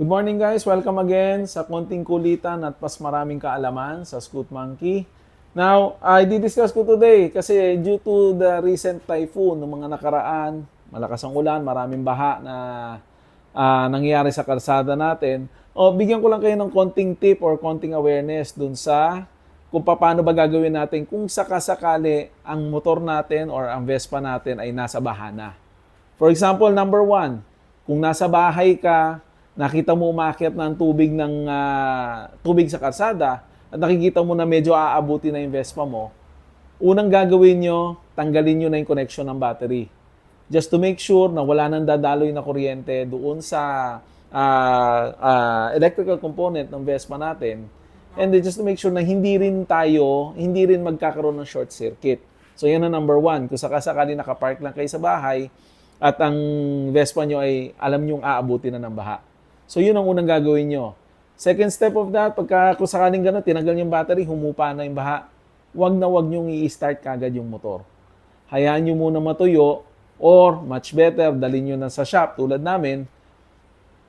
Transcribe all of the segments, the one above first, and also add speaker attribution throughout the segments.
Speaker 1: Good morning guys! Welcome again sa konting kulitan at pas maraming kaalaman sa Scoot Monkey. Now, I discuss ko today kasi due to the recent typhoon ng mga nakaraan, malakas ang ulan, maraming baha na ah, nangyayari sa kalsada natin. O, bigyan ko lang kayo ng konting tip or konting awareness dun sa kung paano ba gagawin natin kung sakasakali ang motor natin or ang Vespa natin ay nasa bahana. For example, number one, kung nasa bahay ka, nakita mo umakyat ng tubig ng ah, tubig sa kalsada at nakikita mo na medyo aabuti na yung Vespa mo, unang gagawin nyo, tanggalin nyo na yung connection ng battery. Just to make sure na wala nang dadaloy na kuryente doon sa ah, ah, electrical component ng Vespa natin. And then just to make sure na hindi rin tayo, hindi rin magkakaroon ng short circuit. So yan ang number one. Kung sakasakali nakapark lang kayo sa bahay at ang Vespa nyo ay alam nyong aabuti na ng baha. So yun ang unang gagawin nyo. Second step of that, pagka kung sakaling gano'n, tinanggal yung battery, humupa na yung baha, wag na wag nyong i-start kagad yung motor. Hayaan nyo muna matuyo or much better, dalhin nyo na sa shop tulad namin,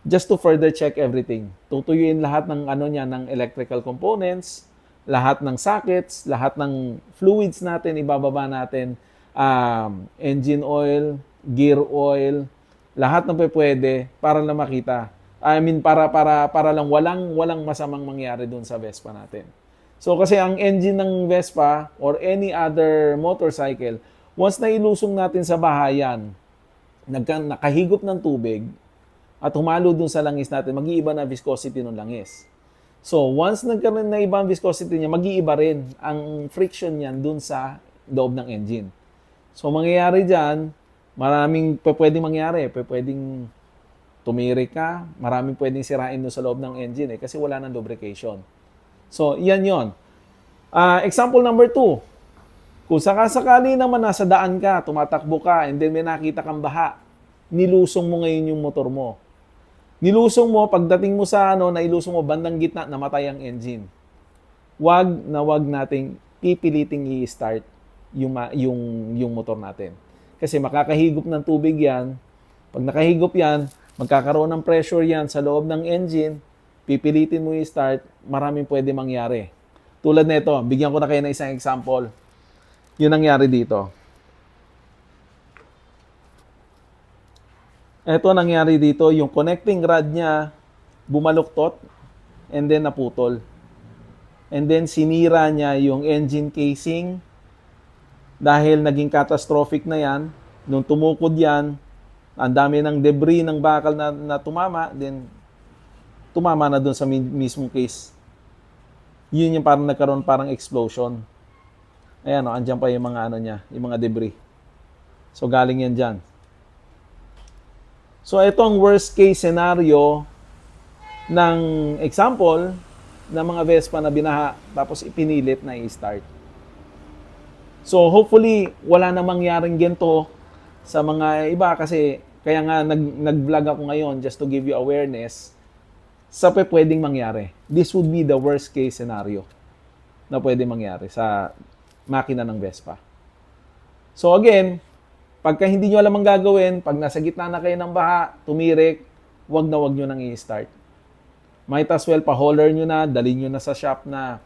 Speaker 1: just to further check everything. Tutuyuin lahat ng ano niya ng electrical components, lahat ng sockets, lahat ng fluids natin ibababa natin, um, engine oil, gear oil, lahat ng pwede para na makita. I mean para para para lang walang walang masamang mangyari doon sa Vespa natin. So kasi ang engine ng Vespa or any other motorcycle, once na ilusong natin sa bahayan, nagka, nakahigop ng tubig, at humalo dun sa langis natin, mag-iiba na viscosity ng langis. So, once nagkaroon na iba viscosity niya, mag-iiba rin ang friction niyan dun sa loob ng engine. So, mangyayari dyan, maraming pwedeng mangyari. Pwedeng tumirik ka, maraming pwedeng sirain dun sa loob ng engine eh, kasi wala nang lubrication. So, yan yon. Ah, example number two, kung sakasakali naman nasa daan ka, tumatakbo ka, and then may nakita kang baha, nilusong mo ngayon yung motor mo. Nilusong mo, pagdating mo sa ano, nailusong mo, bandang gitna, namatay ang engine. Wag na wag nating pipiliting i-start yung, yung, yung motor natin. Kasi makakahigop ng tubig yan. Pag nakahigop yan, magkakaroon ng pressure yan sa loob ng engine, pipilitin mo i-start, maraming pwede mangyari. Tulad nito, bigyan ko na kayo ng isang example. Yun nangyari dito. Ito nangyari dito, yung connecting rod niya bumaluktot and then naputol. And then sinira niya yung engine casing dahil naging catastrophic na yan. Nung tumukod yan, ang dami ng debris ng bakal na, na tumama, then tumama na dun sa mi- mismong case. Yun yung parang nagkaroon parang explosion. Ayan o, andyan pa yung mga ano niya, yung mga debris. So galing yan dyan. So ito ang worst case scenario ng example ng mga Vespa na binaha tapos ipinilit na i-start. So hopefully wala na mangyaring gento sa mga iba kasi kaya nga nag nag-vlog ako ngayon just to give you awareness sa pe pwedeng mangyari. This would be the worst case scenario na pwede mangyari sa makina ng Vespa. So again, pagka hindi nyo alam ang gagawin, pag nasa gitna na kayo ng baha, tumirik, wag na wag nyo nang i-start. Might as well pa-hauler nyo na, dalhin nyo na sa shop na,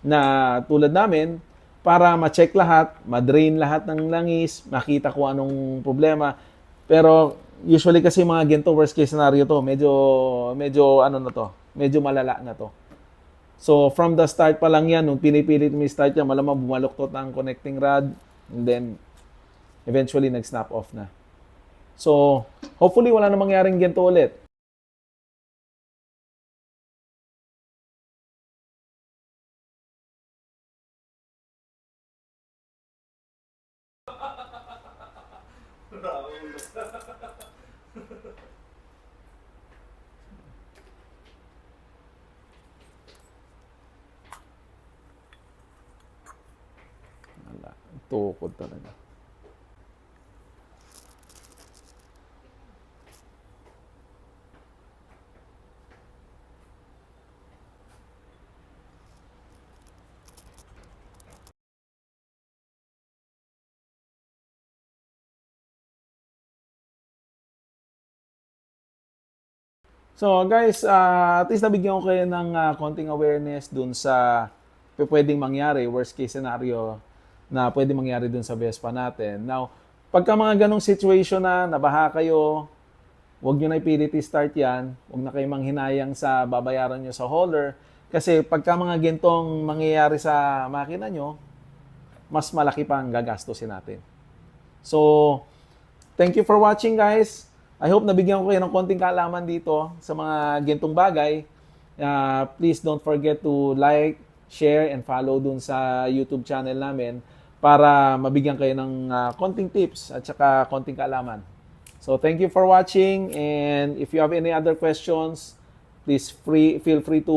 Speaker 1: na tulad namin, para ma-check lahat, ma-drain lahat ng langis, makita kung anong problema. Pero usually kasi mga ganito worst case scenario to, medyo medyo ano na to, medyo malala na to. So from the start pa lang yan, nung pinipilit mo i-start yan, malamang bumaluktot ang connecting rod, and then eventually nag-snap off na. So, hopefully wala na mangyaring ganito ulit. Tukod talaga. So guys, ah, at least nabigyan ko kayo ng ah, konting awareness dun sa pwedeng mangyari, worst case scenario na pwedeng mangyari dun sa Vespa natin. Now, pagka mga ganong situation na nabaha kayo, huwag nyo na ipilit i-start yan. Huwag na kayo manghinayang sa babayaran nyo sa hauler. Kasi pagka mga gentong mangyayari sa makina nyo, mas malaki pa ang gagastusin natin. So, thank you for watching guys. I hope nabigyan ko kayo ng konting kaalaman dito sa mga gentong bagay. Uh, please don't forget to like, share, and follow dun sa YouTube channel namin para mabigyan kayo ng uh, konting tips at saka konting kaalaman. So thank you for watching and if you have any other questions, please free feel free to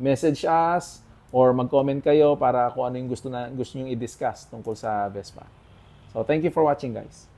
Speaker 1: message us or mag-comment kayo para kung ano yung gusto na gusto niyo i-discuss tungkol sa Vespa. So thank you for watching guys.